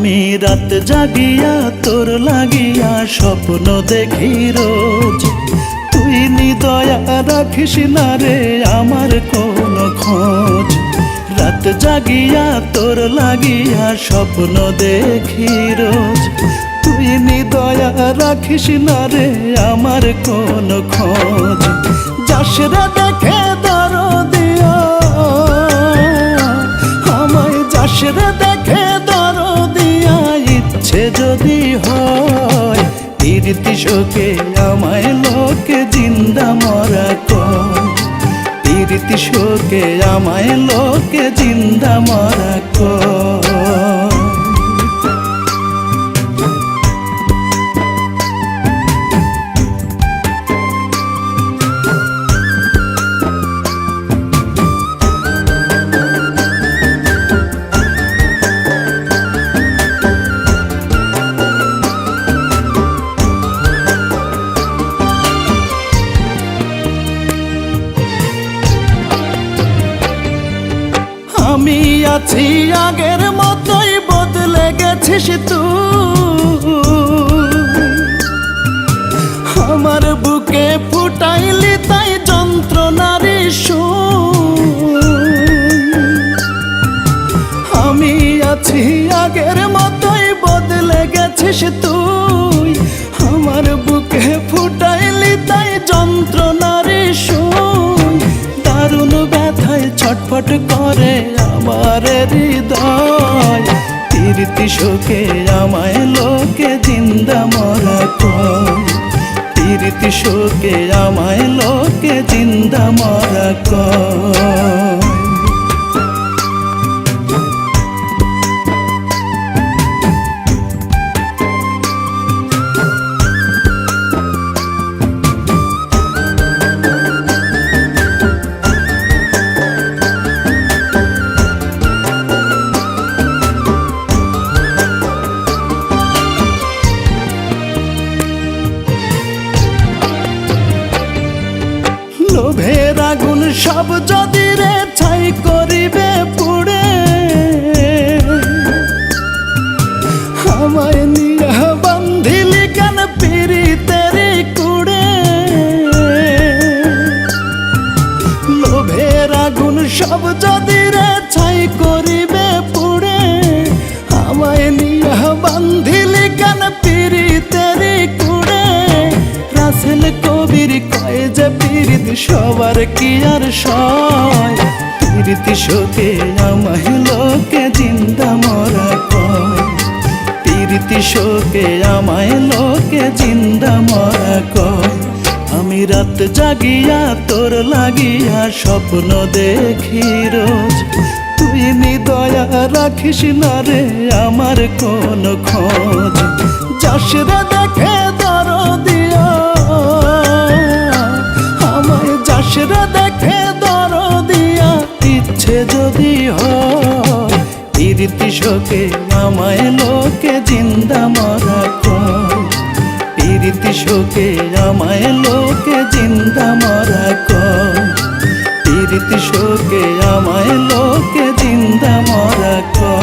রাত জাগিয়া, তোর লাগিয়া স্বপ্ন দেখি রোজ। তুই নিদয়া রাখিস না রে আমার কোন খোঁজ। রাত জাগিয়া, তোর লাগিয়া স্বপ্ন দেখি রোজ। তুই নিদয়া রাখিস না রে আমার কোন খোঁজ। যাস রে দেখে দর দিয়া আমায় যাস রে দেখে ইচ্ছে যদি হয় প্রীতি শোকে আমায় লোকে জিন্দা মরা কীর্তি শোকে আমায় লোকে জিন্দা মরা কর। আমি আছি আগের মতোই, বদলে গেছিস তুই। আমার বুকে ফুটাইলি তাই যন্ত্রণারি সুর। আমি আছি আগের মতোই, বদলে গেছিস তুই। ছটফট করে আমার হৃদয়। তীর্তি শোকে আমায় লোকে জিন্দা মরা কয়। তীর্তি শোকে আমায় লোকে জিন্দা মরা কয়। আগুন সব যদি রে ছাই করিবে পুড়ে। আমায় নিয়ে বান্ধিলি কেন পিড়িতেরি কুড়ে? লোভের আগুন সব যদি যে পীড়িত সবার কি আর সয়? পীড়িত শোকে আমায় লোকে জিন্দা মরা কয়। পীড়িত শোকে আমায় লোকে জিন্দা মরা কয়। আমি রাত জাগিয়া তোর লাগিয়া স্বপ্ন দেখি রোজ। তুই নিদয়া রাখিস না রে আমার কোন খোঁজ। যাস দেখে দেখে দর দিয়া ইচ্ছে যদি হয় শোকে আমায় লোকে জিন্দা মারা কয়। প্রীতি শোকে আমায় লোকে জিন্দা মারা কয়। প্রীতি শোকে আমায় লোকে জিন্দা মারা কয়।